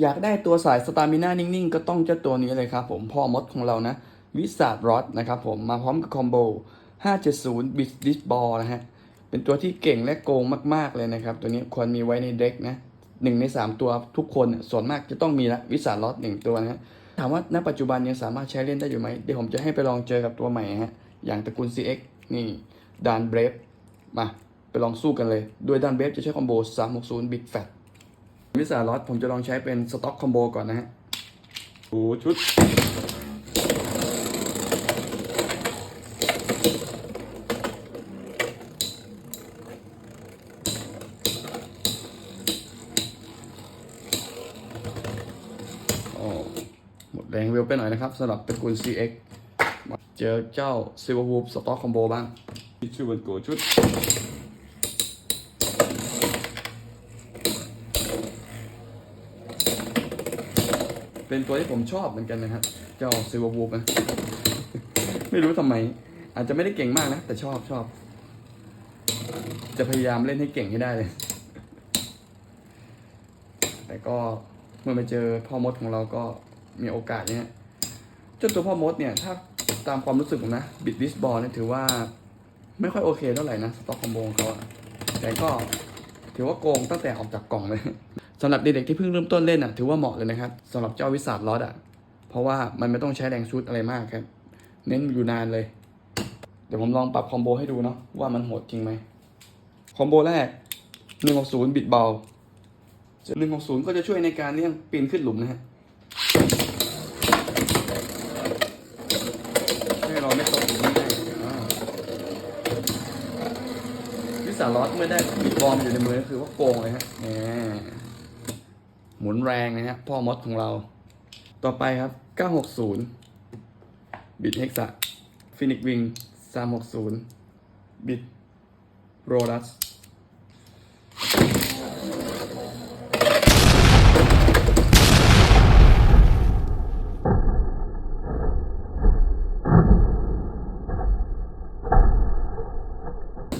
อยากได้ตัวสายสตามิน่านิ่งๆ ก็ต้องเจ้าตัวนี้เลยครับผมพ่อมดของเรานะ วิสาดรอดนะครับผมมาพร้อมกับคอมโบ 570 บิสดิสบอลนะฮะ เป็นตัวที่เก่งและโกงมากๆเลยนะครับ ตัวนี้ควรมีไว้ในเด็กนะหนึ่งใน 3 ตัวทุกคนส่วนมากจะต้องมีละวิสาดรอดหนึ่งตัวนะฮะถามว่าณปัจจุบันยังสามารถใช้เล่นได้อยู่ไหมเดี๋ยวผมจะให้ไปลองเจอกับตัวใหม่ฮะอย่างตระกูล CX นี่ดานเบรฟมาไปลองสู้กันเลย โดยดานเบรฟจะใช้คอมโบ 360 Big Fat วิสาลอตผมจะลองใช้เป็นสต็อกคอมโบก่อนนะฮะโอ้ชุดโอ้หมดแรงเวลไปหน่อยนะครับสำหรับตระกูล CX มาเจอเจ้า Silver Wolf สต็อกคอมโบบ้างชื่อวันโกชุด เป็นตัวที่ผมชอบเหมือนกันนะครับ เจ้า Silver Wolf นะไม่รู้ทำไม อาจจะไม่ได้เก่งมากนะ แต่ชอบชอบ จะพยายามเล่นให้เก่งให้ได้เลย แต่ก็เมื่อไปเจอพ่อมดของเราก็มีโอกาสเนี่ยเจ้าตัวพ่อมดเนี่ย ถ้าตามความรู้สึกผมนะบิดดิสบอลเนี่ยถือว่า ไม่ค่อยโอเคเท่าไหร่นะสต็อกคอมโบของเขาแต่ก็ ถือว่าโกงตั้งแต่ออกจากกล่องเลยสำหรับเด็กๆที่เพิ่งเริ่มต้นเล่นอะถือว่าเหมาะเลยนะครับสำหรับเจ้าวิสาดลอดอะเพราะว่ามันไม่ต้องใช้แรงชุดอะไรมากครับ เน้นอยู่นานเลย เดี๋ยวผมลองปรับคอมโบให้ดูเนาะว่ามันโหดจริงไหมคอมโบแรก160บิดเบาหนึ่งของศูนย์ก็จะช่วยในการเลี่ยงปีนขึ้นหลุมนะฮะให้เราไม่ตกหลุมง่ายๆอ่าวิ สาลอตเมื่อได้บีบบอมอยู่ในมือก็คือว่าโกงเลยฮะหมหมุนแรงนะฮะพ่อมดของเรา ต่อไปครับ 960 บิดเฮกซะฟินิกวิง360 บิดโรดัส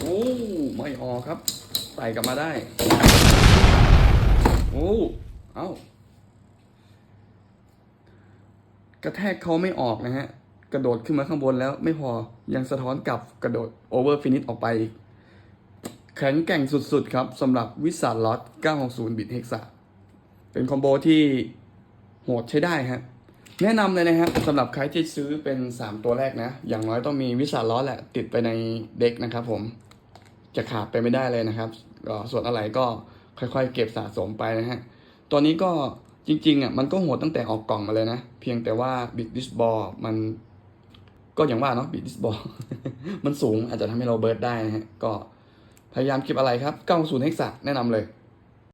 โอ้ ไม่ออกครับไต่กลับมาได้ โอ้เอ้ากระแทกเขาไม่ออกนะฮะ กระโดดขึ้นมาข้างบนแล้วไม่พอยังสะท้อนกลับกระโดดโอเวอร์ฟินิชออกไป แข็งแกร่งสุดๆครับสำหรับวิสาลอต 960 บิตเฮกซาเป็นคอมโบที่โหดใช้ได้ครับแนะนำเลยนะครับสำหรับใครที่ซื้อเป็น 3 ตัวแรกนะ อย่างน้อยต้องมีวิสาล้อแหละ ติดไปในเด็กนะครับผม จะขาดไปไม่ได้เลยนะครับก็ส่วนอะไรก็ค่อยๆ เก็บสะสมไปนะฮะตัวนี้ก็จริงๆอะมันก็โหดตั้งแต่ออกกล่องมาเลยนะ เพียงแต่ว่าบิ d ดิสบอลมันก็อย่างว่าเนาะบิ d ดิสบอลมันสูงอาจจะทำให้เราเบิร์ดได้นะฮะก็พยายามเก็บอะไรครับเข้าศูนย์เฮกซะแนะนำเลย